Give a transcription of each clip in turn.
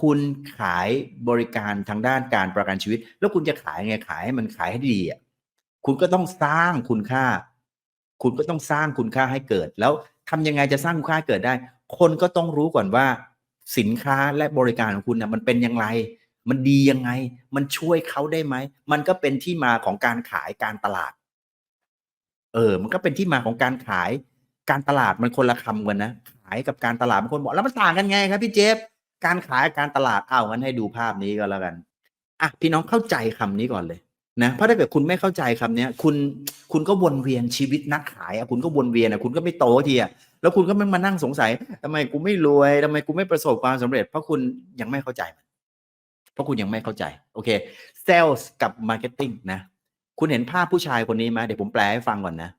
คุณขายบริการทางด้านการประกันชีวิต แล้วคุณจะขายไงขายให้มันขายให้ดีอะคุณก็ต้องสร้างคุณค่า คุณก็ต้องสร้างคุณค่าให้เกิด แล้วทำยังไงจะสร้างคุณค่าเกิดได้ คนก็ต้องรู้ก่อนว่า สินค้าและบริการของคุณนะมันเป็นอย่างไร มันดียังไง มันช่วยเขาได้ไหม มันก็เป็นที่มาของการขายการตลาด เออ มันก็เป็นที่มาของการขายการตลาดมันคนละคำกันนะ ขายกับการตลาดบางคนบอกแล้วมันต่างกันไงครับพี่เจฟ การขายการตลาดเอางั้นให้ดูภาพนี้ก็แล้วกันอะพี่น้องเข้าใจคำนี้ก่อนเลยนะเพราะถ้าเกิดคุณไม่เข้าใจคำเนี้ยคุณคุณก็วนเวียนชีวิตนักขายอะคุณก็วนเวียนอะคุณก็ไม่โตทีอะแล้วคุณก็ไม่มานั่งสงสัยทำไมกูไม่รวยทำไมกูไม่ประสบความสำเร็จ เพราะคุณยังไม่เข้าใจมันเพราะคุณยังไม่เข้าใจโอเคเซลส์กับมาร์เก็ตติ้งนะคุณเห็นภาพผู้ชายคนนี้ไหมเดี๋ยวผมแปลให้ฟังก่อนนะ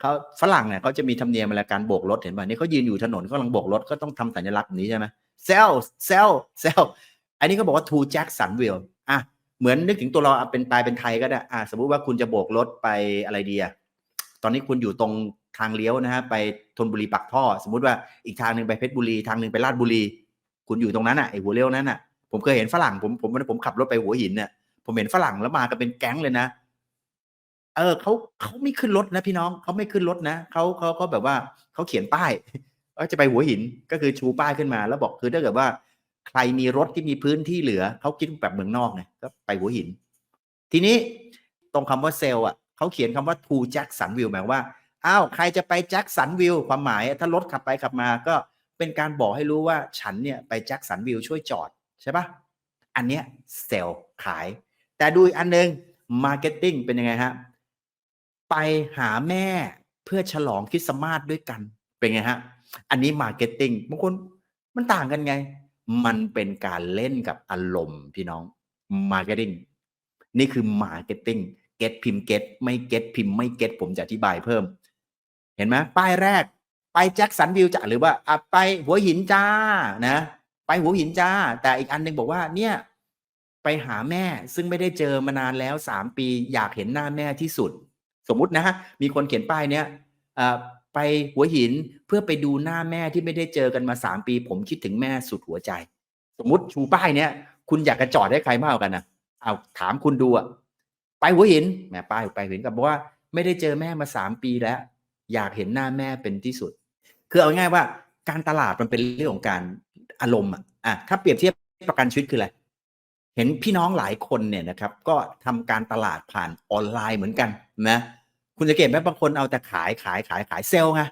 เขาฝรั่งเนี่ยเขาจะมีธรรมเนียมเวลาการโบกรถเห็นป่ะนี่เขายืนอยู่ถนนเขากำลังโบกรถก็ต้องทำสัญลักษณ์แบนี้ใช่ไหมเซลเซลเซลอันนี้เขาบอกว่า to Jacksonville อะเหมือนนึกถึงตัวเราเป็นตายเป็นไทยก็ได้อะสมมุติว่าคุณจะโบกรถไปอะไรดีอะตอนนี้คุณอยู่ตรงทางเลี้ยวนะฮะไปธนบุรีปักท่อ สมมุติว่าอีกทางหนึ่งไปเพชรบุรีทางหนึ่งไปลาดบุรี คุณอยู่ตรงนั้นอะไอหัวเลี้ยวนั้นอะผมเคยเห็นฝรั่งผมผมผมขับรถไปหัวหินเนี่ยผมเห็นฝรั่งแล้วมากันเป็นแก๊งเลยนะเออเขาเขาไม่ขึ้นรถนะพี่น้องเขาไม่ขึ้นรถนะเขาเขาเขาแบบว่าเขาเขียนป้าย จะไปหัวหินก็คือชูป้ายขึ้นมา แล้วบอกคือถ้าเกิดว่า ใครมีรถที่มีพื้นที่เหลือเขาคิดแบบเมืองนอกไงก็ไปหัวหิน ทีนี้ตรงคำว่าเซลล์อะเขาเขียนคำว่า to Jacksonville หมายว่าอ้าวใครจะไปแจ็คสันวิลความหมาย ถ้ารถขับไปขับมาก็เป็นการบอกให้รู้ว่าฉันเนี่ยไปแจ็คสันวิลช่วยจอดใช่ปะอันเนี้ยเซลล์ขาย แต่ดูอีกอันหนึ่งมาร์เก็ตติ้งเป็นยังไงฮะไปหาแม่เพื่อฉลองคริสต์มาสด้วยกันเป็นไงฮะ อันนี้มาร์เก็ตติ้งบางคนมันต่างกันไง มันเป็นการเล่นกับอารมณ์พี่น้องมาร์เก็ตติ้งนี่คือมาร์เก็ตติ้งเก็ตพิมพ์เก็ตไม่เก็ตพิมพ์ไม่เก็ตผมจะอธิบายเพิ่ม เห็นไหมป้ายแรก ไปแจ็คสันวิวจ้ะหรือว่าอะไปหัวหินจ้านะ ไปหัวหินจ้า แต่อีกอันหนึงบอกว่าเนี่ยไปหาแม่ซึ่งไม่ได้เจอมานานแล้วสามปีอยากเห็นหน้าแม่ที่สุด สมมุตินะฮะมีคนเขียนป้ายเนี้ยอ่า ไปหัวหินเพื่อไปดูหน้าแม่ที่ไม่ได้เจอกันมาสามปี ผมคิดถึงแม่สุดหัวใจ สมมติชูป้ายเนี้ยคุณอยากจะจอดให้ใครมากกว่ากันนะเอาถามคุณดูอะไปหัวหินแหมป้ายไปหัวหินกับบอกว่าไม่ได้เจอแม่มาสามปีแล้ว อยากเห็นหน้าแม่เป็นที่สุด คือเอาง่ายว่าการตลาดมันเป็นเรื่องของการอารมณ์อะอะถ้าเปรียบเทียบประกันชีวิตคืออะไรเห็นพี่น้องหลายคนเนี่ยนะครับ ก็ทำการตลาดผ่านออนไลน์เหมือนกันนะ คุณจะเก็บไหมบางคนเอาแต่ขายขายขายขายเซลล์ไง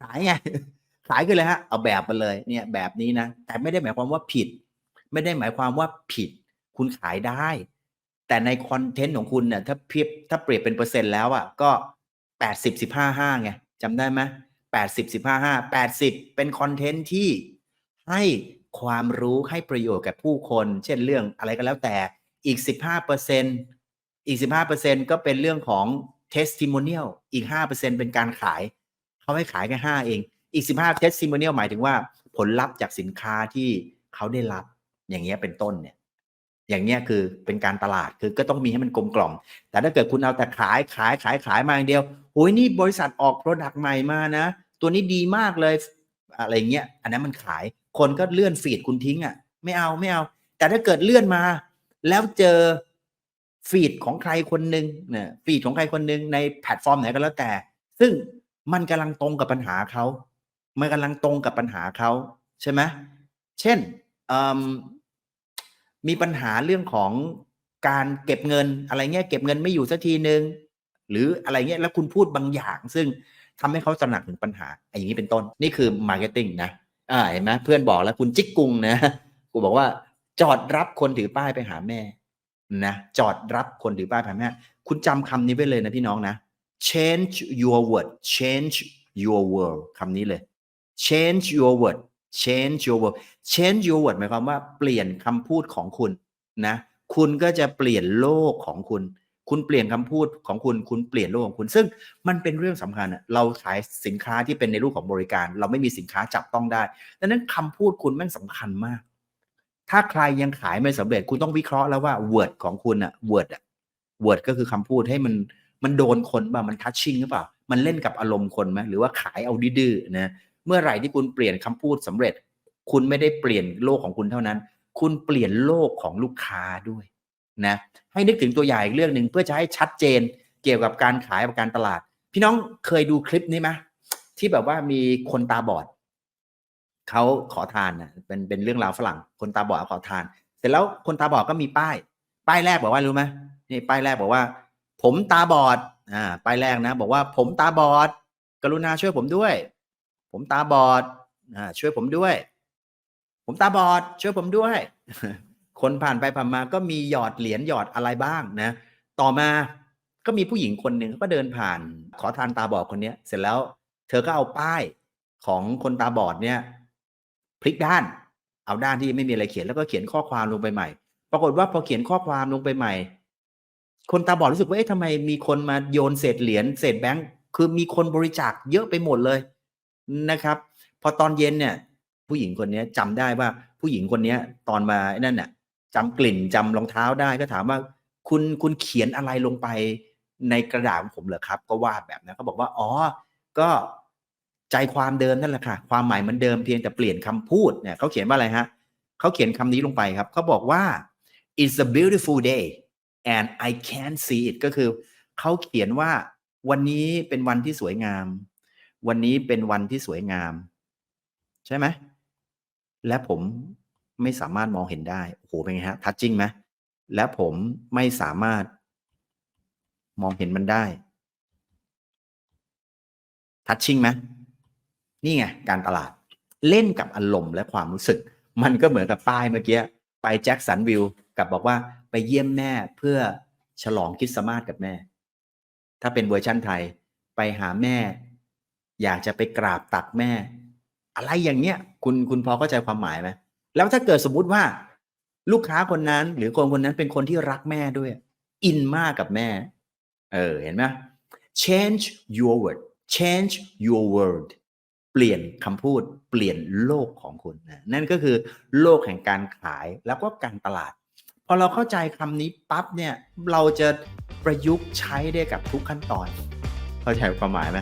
ขายไงขายคือเลยฮะเอาแบบมาเลยเนี่ยแบบนี้นะ แต่ไม่ได้หมายความว่าผิด ไม่ได้หมายความว่าผิด คุณขายได้ แต่ในคอนเทนต์ของคุณเนี่ยถ้าเพียบถ้าเปรียบเป็นเปอร์เซ็นต์แล้วอะก็แปดสิบสิบห้าห้าไงจำได้ไหมแปดสิบสิบห้าห้าแปดสิบเป็นคอนเทนต์ที่ให้ความรู้ให้ประโยชน์แกับผู้คน เช่นเรื่องอะไรก็แล้วแต่อีกสิบห้าเปอร์เซ็นอีกสิบห้าเปอร์เซ็นก็เป็นเรื่องของ testimonial อีกห้าเปอร์เซ็นเป็นการขาย เขาให้ขายแค่ห้าเอง อีกสิบห้า testimonial หมายถึงว่าผลลัพธ์จากสินค้าที่เขาได้รับอย่างเงี้ยเป็นต้นเนี่ย อย่างเงี้ยคือเป็นการตลาดคือก็ต้องมีให้มันกลมกล่อม แต่ถ้าเกิดคุณเอาแต่ขายขายขายขายมาอย่างเดียวโอ้ยนี่บริษัทออกโปรดักต์ใหม่มานะ ตัวนี้ดีมากเลยอะไรเงี้ย อันนั้นมันขาย คนก็เลื่อนฟีดคุณทิ้งอะ ไม่เอาไม่เอา แต่ถ้าเกิดเลื่อนมา แล้วเจอ ฟีดของใครคนหนึ่งเนี่ยฟีดของใครคนหนึ่งในแพลตฟอร์มไหนก็แล้วแต่ ซึ่งมันกำลังตรงกับปัญหาเขามันกำลังตรงกับปัญหาเขาใช่ไหมเช่นมีปัญหาเรื่องของการเก็บเงินอะไรเงี้ยเก็บเงินไม่อยู่สักทีนึง หรืออะไรเงี้ยแล้วคุณพูดบางอย่าง ซึ่งทำให้เขาตระหนักถึงปัญหาอย่างนี้เป็นต้นนี่คือมาร์เก็ตติ้งนะอ่าเห็นไหมเพื่อนบอกแล้วคุณจิกกุงนะกูบอกว่าจอดรับคนถือป้ายไปหาแม่ นะจอดรับคนถือป้ายไปหาแม่คุณจำคำนี้ไว้เลยนะพี่น้องนะ change your word change your world คำนี้เลย change your word change your word change your word หมายความว่าเปลี่ยนคำพูดของคุณนะ คุณก็จะเปลี่ยนโลกของคุณ คุณเปลี่ยนคำพูดของคุณ คุณเปลี่ยนโลกของคุณ ซึ่งมันเป็นเรื่องสำคัญอะเราขายสินค้าที่เป็นในรูปของบริการ เราไม่มีสินค้าจับต้องได้ดังนั้นคำพูดคุณม่งสำคัญมาก ถ้าใครยังขายไม่สำเร็จคุณต้องวิเคราะห์แล้วว่า word ของคุณอะ word อะ word ก็คือคำพูดให้มันมันโดนคนป่ะมันทัชชิ่งหรือเปล่า มันเล่นกับอารมณ์คนไหมหรือว่าขายเอาดื้อนะเมื่อไหร่ที่คุณเปลี่ยนคำพูดสำเร็จ คุณไม่ได้เปลี่ยนโลกของคุณเท่านั้น คุณเปลี่ยนโลกของลูกค้าด้วยนะให้นึกถึงตัวอย่อีกเรื่องหนึ่งเพื่อจะให้ชัดเจนเกี่ยวกับการขายกับการตลาด พี่น้องเคยดูคลิปนี้ไหมที่แบบว่ามีคนตาบอด เขาขอทานนะเป็นเป็นเรื่องราวฝรั่ง คนตาบอดขอทาน เสร็จแล้วคนตาบอดก็มีป้าย ป้ายแรกบอกว่ารู้ไหมนี่ป้ายแรกบอกว่า ผมตาบอดอ่าป้ายแรกนะ บอกว่าผมตาบอด กรุณาช่วยผมด้วย ผมตาบอดอ่าช่วยผมด้วย ผมตาบอด ช่วยผมด้วย คนผ่านไปผ่านมาก็มีหยอดเหรียญหยอดอะไรบ้างนะ ต่อมาก็มีผู้หญิงคนหนึ่งก็เดินผ่านขอทานตาบอดคนเนี้ย เสร็จแล้ว เธอก็เอาป้ายของคนตาบอดเนี่ย พลิกด้าน เอาด้านที่ไม่มีอะไรเขียนแล้วก็เขียนข้อความลงไปใหม่ ปรากฏว่าพอเขียนข้อความลงไปใหม่ คนตาบอดรู้สึกว่าเอ๊ะทำไมมีคนมาโยนเศษเหรียญเศษแบงค์คือมีคนบริจาคเยอะไปหมดเลยนะครับ พอตอนเย็นเนี่ย ผู้หญิงคนนี้จำได้ว่าผู้หญิงคนนี้ตอนมาไอ้นั่นน่ะจำกลิ่นจำรองเท้าได้ก็ถามว่า คุณคุณเขียนอะไรลงไปในกระดาษของผมเหรอครับ ก็วาดแบบนั้นเขาบอกว่าอ๋อ ก็ ใจความเดิมนั่นแหละค่ะ ความหมายเหมือนเดิมเพียงแต่เปลี่ยนคำพูดเนี่ยเขาเขียนว่าอะไรฮะเขาเขียนคำนี้ลงไปครับเขาบอกว่า it's a beautiful day and I can't see it ก็คือเขาเขียนว่าวันนี้เป็นวันที่สวยงาม วันนี้เป็นวันที่สวยงาม ใช่ไหมและผมไม่สามารถมองเห็นได้โอ้โหเป็นไงฮะทัชจิ้งไหมและผมไม่สามารถมองเห็นมันได้ทัชชิ่งไหม นี่ไงการตลาดเล่นกับอารมณ์และความรู้สึก มันก็เหมือนกับป้ายเมื่อกี้ไปแจ็คสันวิลกับบอกว่าไปเยี่ยมแม่เพื่อฉลองคริสต์มาสกับแม่ ถ้าเป็นเวอร์ชั่นไทยไปหาแม่ อยากจะไปกราบตักแม่ อะไรอย่างเงี้ย คุณคุณพอเข้าใจความหมายไหมแล้วถ้าเกิดสมมุติว่า ลูกค้าคนนั้น หรือคนคนนั้นเป็นคนที่รักแม่ด้วย อินมากกับแม่ เออเห็นไหม change your word change your world เปลี่ยนคำพูดเปลี่ยนโลกของคุณนะนั่นก็คือโลกแห่งการขายแล้วก็การตลาด พอเราเข้าใจคำนี้ปั๊บเนี่ยเราจะประยุกต์ใช้ได้กับทุกขั้นตอน เข้าใจความหมายไหม